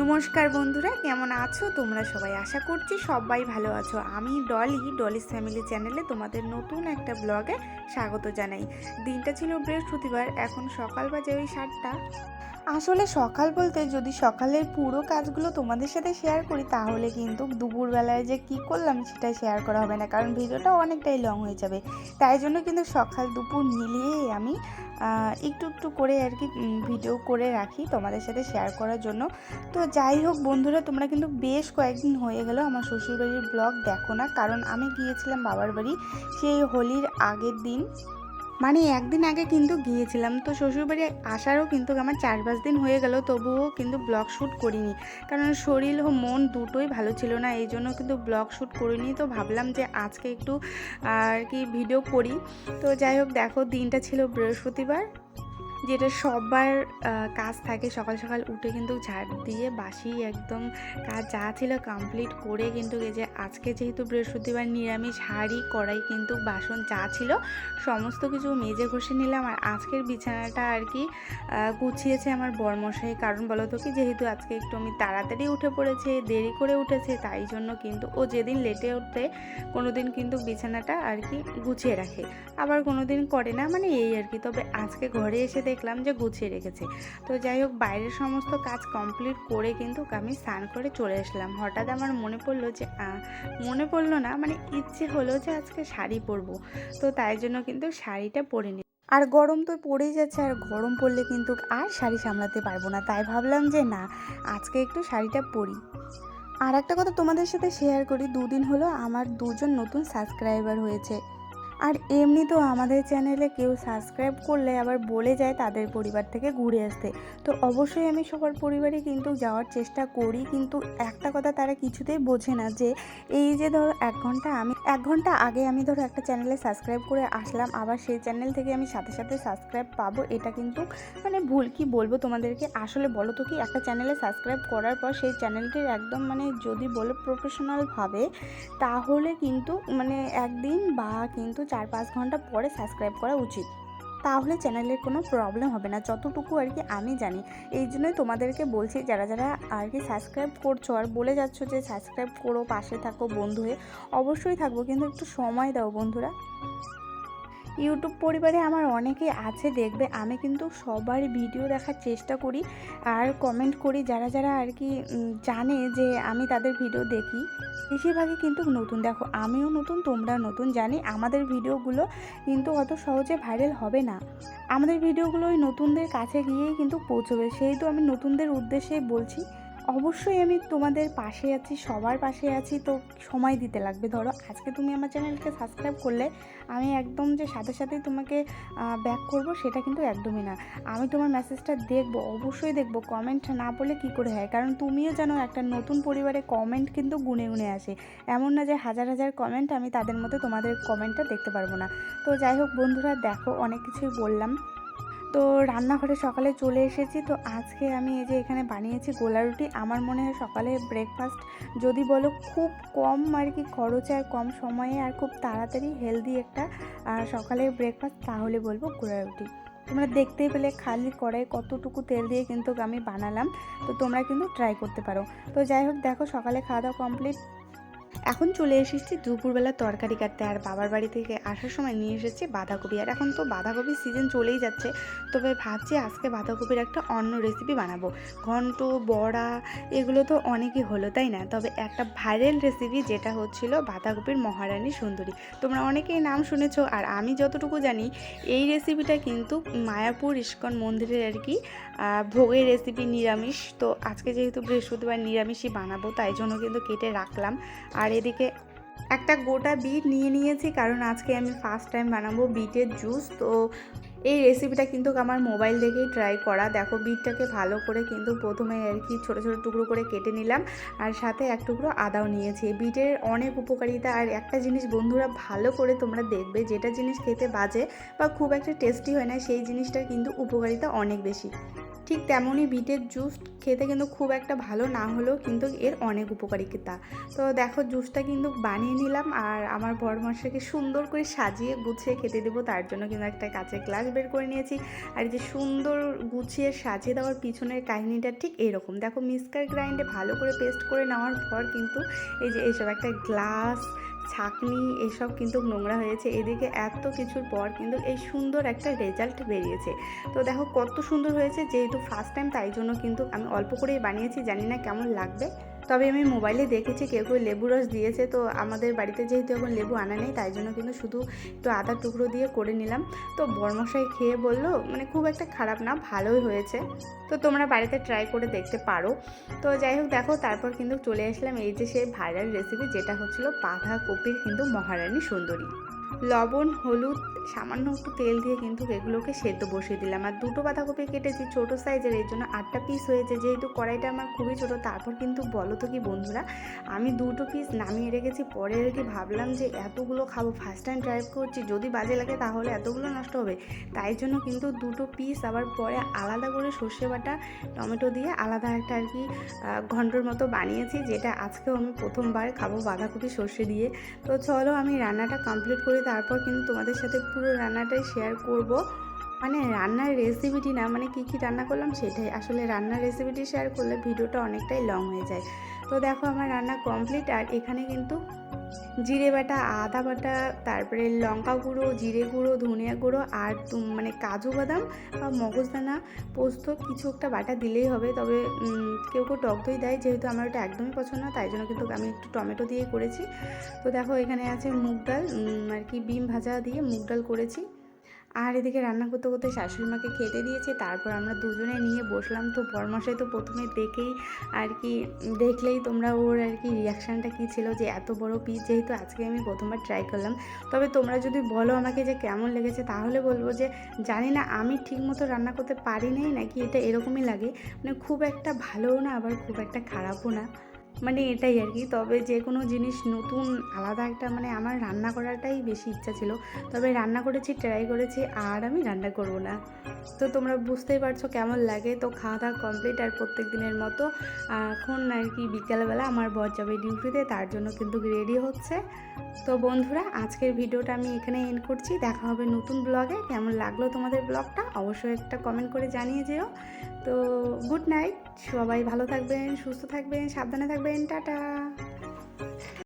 নমস্কার বন্ধুরা, কেমন আছো? তোমরা সবাই আশা করছি সবাই ভালো আছো। আমি ডলি, ডলিস ফ্যামিলি চ্যানেলে তোমাদের নতুন একটা ব্লগে স্বাগত জানাই। দিনটা ছিল বৃহস্পতিবার, এখন সকাল বাজে ওই সাতটা। আসলে সকাল বলতে যদি সকালের পুরো কাজগুলো তোমাদের সাথে শেয়ার করি, তাহলে কিন্তু দুপুরবেলায় যে কি করলাম সেটা শেয়ার করা হবে না, কারণ ভিডিওটা অনেকটাই লং হয়ে যাবে। তাই জন্য কিন্তু সকাল দুপুর মিলিয়েই আমি একটু একটু করে আর কি ভিডিও করে রাখি তোমাদের সাথে শেয়ার করার জন্য। তো যাই হোক বন্ধুরা, তোমরা কিন্তু বেশ কয়েকদিন হয়ে গেল আমার শ্বশুরবাড়ির ব্লগ দেখো না, কারণ আমি গিয়েছিলাম বাবার বাড়ি সেই হোলির আগের দিন। মানে একদিন আগে কিন্তু গিয়েছিলাম, তো শ্বশুরবাড়ি আসারও কিন্তু আমার চার পাঁচ দিন হয়ে গেল, তবুও কিন্তু ব্লগ শ্যুট করিনি। কারণ শরীর ও মন দুটোই ভালো ছিল না, এই জন্য কিন্তু ব্লগ শ্যুট করিনি, তো ভাবলাম যে আজকে একটু আর কি ভিডিও করি। তো যাই হোক, দেখো, দিনটা ছিল বৃহস্পতিবার। যেটা সবার কাজ থাকে সকাল সকাল উঠে কিন্তু ঝাড় দিয়ে বাসি একদম কাজ যা ছিল কমপ্লিট করে কিন্তু এই যে আজকে যেহেতু বৃহস্পতিবার নিরামিষ, হাঁড়ি, কড়াই কিন্তু বাসন যা ছিল সমস্ত কিছু মেজে ঘষে নিলাম। আর আজকের বিছানাটা আর কি গুছিয়েছে আমার বরমশাই। কারণ বলো তো কি, যেহেতু আজকে একটু আমি তাড়াতাড়ি উঠে পড়েছে, দেরি করে উঠেছে, তাই জন্য কিন্তু ও যেদিন লেটে উঠে কোনো দিন কিন্তু বিছানাটা আর কি গুছিয়ে রাখে। আবার কোনো দিন করে না মানে এই আর কি। তবে আজকে ঘরে এসে দেখলাম যে গুছিয়ে রেখেছে। তো যাই হোক, বাইরের সমস্ত কাজ কমপ্লিট করে কিন্তু আমি স্নান করে চলে আসলাম। হঠাৎ আমার মনে পড়ল যে মনে পড়ল না মানে ইচ্ছে হলো যে আজকে শাড়ি পরবো। তো তাই জন্য কিন্তু শাড়িটা পরে নি আর গরম তো পড়েই যাচ্ছে, আর গরম পড়লে কিন্তু আর শাড়ি সামলাতে পারব না। তাই ভাবলাম যে, না, আজকে একটু শাড়িটা পরি। আর একটা কথা তোমাদের সাথে শেয়ার করি, দুদিন হলো আমার দুজন নতুন সাবস্ক্রাইবার হয়েছে। আর এমনি তো আমাদের চ্যানেলে কেউ সাবস্ক্রাইব করলে আবার বলে যায় তাদের পরিবার থেকে ঘুরে আসতে। তো অবশ্যই আমি সবার পরিবারে কিন্তু যাওয়ার চেষ্টা করি, কিন্তু একটা কথা তারা কিছুতেই বোঝে না যে, এই যে ধরো এক ঘণ্টা আমি, এক ঘণ্টা আগে আমি ধরো একটা চ্যানেলে সাবস্ক্রাইব করে আসলাম, আবার সেই চ্যানেল থেকে আমি সাথে সাথে সাবস্ক্রাইব পাবো, এটা কিন্তু মানে ভুল। কি বলব তোমাদেরকে? আসলে বলো তো কি, একটা চ্যানেলে সাবস্ক্রাইব করার পর সেই চ্যানেলটির একদম মানে যদি বলো প্রফেশনালভাবে তাহলে কিন্তু মানে একদিন বা কিন্তু চার পাঁচ ঘণ্টা পরে সাবস্ক্রাইব করা উচিত। তাহলে চ্যানেলের কোনো প্রবলেম হবে না। যতটুকু আর কি আমি জানি, এই জন্যই তোমাদেরকে বলছি, যারা যারা আর কি সাবস্ক্রাইব করছ আর বলে যাচ্ছ যে সাবস্ক্রাইব করো, পাশে থাকো বন্ধু হয়ে অবশ্যই থাকব, কিন্তু একটু সময় দাও বন্ধুরা। ইউটিউব পরিবারে আমার অনেকেই আছে, দেখবে আমি কিন্তু সবার ভিডিও দেখার চেষ্টা করি আর কমেন্ট করি যারা যারা আর কি জানে যে আমি তাদের ভিডিও দেখি। বেশিরভাগই কিন্তু নতুন। দেখো, আমিও নতুন তোমরা নতুন, জানি আমাদের ভিডিওগুলো কিন্তু অত সহজে ভাইরাল হবে না। আমাদের ভিডিওগুলো ওই নতুনদের কাছে গিয়েই কিন্তু পৌঁছবে। সেই তো আমি নতুনদের উদ্দেশ্যেই বলছি। অবশ্যই আমি তোমাদের পাশে আছি, সবার পাশে আছি, তো সময় দিতে লাগবে। ধরো, আজকে তুমি আমার চ্যানেলকে সাবস্ক্রাইব করলে, আমি একদম যে সাথে সাথেই তোমাকে ব্যাক করব, সেটা কিন্তু একদমই না। আমি তোমার মেসেজটা দেখব, অবশ্যই দেখব কমেন্ট না বলে কি করে হয়? কারণ তুমিও জানো, একটা নতুন পরিবারে কমেন্ট কিন্তু গুনে গুনে আসে। এমন না যে হাজার হাজার কমেন্ট আমি তাদের মধ্যে তোমাদের কমেন্টটা দেখতে পারব না। তো যাই হোক বন্ধুরা, দেখো, অনেক কিছুই বললাম। তো রান্নাঘরে সকালে চলে এসেছি। তো আজকে আমি এই যে এখানে বানিয়েছি গোলা রুটি আমার মনে হয় সকালে ব্রেকফাস্ট যদি বলো খুব কম আর কি খরচে আর কম সময়ে আর খুব তাড়াতাড়ি হেলদি একটা সকালের ব্রেকফাস্ট তাহলে বলব গোলা রুটি তোমরা দেখতেই পেলে খালি কড়াই কতটুকু তেল দিয়ে কিন্তু আমি বানালাম। তো তোমরা কিন্তু ট্রাই করতে পারো। তো যাই হোক, দেখো সকালে খাওয়া দাওয়া কমপ্লিট এখন চলে এসেছি দুপুরবেলা তরকারি কাটতে। আর বাবার বাড়ি থেকে আসার সময় নিয়ে এসেছি বাঁধাকপি। আর এখন তো বাঁধাকপির সিজন চলেই যাচ্ছে। তবে ভাবছি আজকে বাঁধাকপির একটা অন্য রেসিপি বানাবো। ঘন্ট, বড়া, এগুলো তো অনেকই হলো, তাই না? তবে একটা ভাইরাল রেসিপি যেটা হচ্ছিল বাঁধাকপির মহারানী সুন্দরী। তোমরা অনেকেই নাম শুনেছ, আর আমি যতটুকু জানি, এই রেসিপিটা কিন্তু মায়াপুর ইস্কন মন্দিরের আর কি ভোগের রেসিপি নিরামিষ। তো আজকে যেহেতু বৃহস্পতিবার নিরামিষই বানাবো, তাই জন্য কিন্তু কেটে রাখলাম। আর এদিকে একটা গোটা বিট নিয়ে নিয়েছি, কারণ আজকে আমি ফার্স্ট টাইম বানাবো বিটের জুস তো এই রেসিপিটা কিন্তু আমার মোবাইল দেখেই ট্রাই করা। দেখো বিটটাকে ভালো করে কিন্তু প্রথমে আর কি ছোটো ছোটো টুকরো করে কেটে নিলাম, আর সাথে এক টুকরো আদাও নিয়েছি। বিটের অনেক উপকারিতা, আর একটা জিনিস বন্ধুরা ভালো করে তোমরা দেখবে, যেটা জিনিস খেতে বাজে বা খুব একটা টেস্টি হয় না, সেই জিনিসটার কিন্তু উপকারিতা অনেক বেশি। ঠিক তেমনই বিটের জুস খেতে কিন্তু খুব একটা ভালো না হলেও কিন্তু এর অনেক উপকারিতা তো দেখো জুসটা কিন্তু বানিয়ে নিলাম আর আমার বড় মশাকে সুন্দর করে সাজিয়ে গুছিয়ে খেতে দেবো, তার জন্য কিন্তু একটা কাঁচের গ্লাস বের করে নিয়েছি। আর যে সুন্দর গুছিয়ে সাজিয়ে দেওয়ার পিছনের কাহিনীটা ঠিক এরকম। দেখো মিক্সার গ্রাইন্ডে ভালো করে পেস্ট করে নেওয়ার পর কিন্তু এই যে এইসব একটা গ্লাস ছাকনি এসব কিন্তু নোংরা হয়েছে। এদিকে এত কিছুর পর কিন্তু এই সুন্দর একটা রেজাল্ট বেরিয়েছে। তো দেখো কত সুন্দর হয়েছে যেহেতু ফার্স্ট টাইম তাই জন্য কিন্তু আমি অল্প করেই বানিয়েছি, জানি না কেমন লাগবে। তবে আমি মোবাইলে দেখেছি, কেউ কেউ লেবু রস দিয়েছে। তো আমাদের বাড়িতে যেহেতু এখন লেবু আনা নেই, তাই জন্য কিন্তু শুধু একটু আদা টুকরো দিয়ে করে নিলাম। তো বরমশাই খেয়ে বলল মানে খুব একটা খারাপ না, ভালোই হয়েছে। তো তোমরা বাড়িতে ট্রাই করে দেখতে পারো। তো যাই হোক, দেখো, তারপর কিন্তু চলে আসলাম এই যে সেই ভাইরাল রেসিপি যেটা হচ্ছিল বাঁধাকপির কিন্তু মহারানী সুন্দরী। লবণ, হলুদ, সামান্য একটু তেল দিয়ে কিন্তু এগুলোকে সেদ্ধ বসিয়ে দিলাম। আর দুটো বাঁধাকপি কেটেছি ছোটো সাইজের এই জন্য আটটা পিস হয়েছে। যেহেতু কড়াইটা আমার খুবই ছোটো, তারপর কিন্তু বলো তো কি বন্ধুরা, আমি দুটো পিস নামিয়ে রেখেছি। পরে কি ভাবলাম যে এতগুলো খাব ফার্স্ট টাইম ট্রাই করছি। যদি বাজে লাগে তাহলে এতগুলো নষ্ট হবে। তাই জন্য কিন্তু দুটো পিস আবার পরে আলাদা করে সর্ষে বাটা, টমেটো দিয়ে আলাদা একটা আর কি ঘন্টর মতো বানিয়েছি, যেটা আজকেও আমি প্রথমবার খাব বাঁধাকপি সর্ষে দিয়ে। তো চলো আমি রান্নাটা কমপ্লিট করি তারপর কিন্তু তোমাদের সাথে পুরো রান্নাটাই শেয়ার করব। মানে রান্নার রেসিপিটি না মানে কি কি রান্না করলাম সেটাই। আসলে রান্নার রেসিপিটি শেয়ার করলে ভিডিওটা অনেকটাই লং হয়ে যায়। তো দেখো আমার রান্না কমপ্লিট আর এখানে কিন্তু জিরে বাটা, আদা বাটা, তারপরে লঙ্কা গুঁড়ো, জিরে গুঁড়ো, ধনিয়া গুঁড়ো আর মানে কাজু বাদাম বা মগজদানা পোস্ত কিছু একটা বাটা দিলেই হবে। তবে কেউ কেউ টক দই দেয় যেহেতু আমার ওটা একদমই পছন্দ না, তাই জন্য কিন্তু আমি একটু টমেটো দিয়ে করেছি। তো দেখো এখানে আছে মুগ ডাল আর কি বিম ভাজা দিয়ে মুগ ডাল করেছি। আর এদিকে রান্না করতে করতে শাশুড়ি মাকে খেতে দিয়েছে, তারপর আমরা দুজনে নিয়ে বসলাম। তো বরমশাই তো প্রথমে দেখেই আর কি, দেখলেই তোমরা ওর আর কি রিয়াকশানটা কী ছিল যে এত বড় পিস যেহেতু আজকে আমি প্রথমবার ট্রাই করলাম। তবে তোমরা যদি বলো আমাকে যে কেমন লেগেছে, তাহলে বলব যে জানি না আমি ঠিক মতো রান্না করতে পারি নাই নাকি এটা এরকমই লাগে। মানে খুব একটা ভালোও না, আবার খুব একটা খারাপও না। মানে এটাই আর কি। তবে যে কোনো জিনিস নতুন, আলাদা একটা মানে আমার রান্না করাটাই বেশি ইচ্ছা ছিল। তবে রান্না করেছি ট্রাই করেছি, আর আমি রান্না করব না। তো তোমরা বুঝতেই পারছ কেমন লাগে। তো খাওয়া দাওয়া কমপ্লিট আর প্রত্যেক দিনের মতো। এখন আর কি বিকেলবেলা আমার বর যাবে ডিউটিতে তার জন্য কিন্তু রেডি হচ্ছে। তো বন্ধুরা, আজকের ভিডিওটা আমি এখানে এন্ড করছি। দেখা হবে নতুন ব্লগে কেমন লাগল তোমাদের ব্লগটা অবশ্যই একটা কমেন্ট করে জানিয়ে যেও। তো গুড নাইট সবাই ভালো থাকবেন, সুস্থ থাকবেন, সাবধানে থাকবেন টাটা।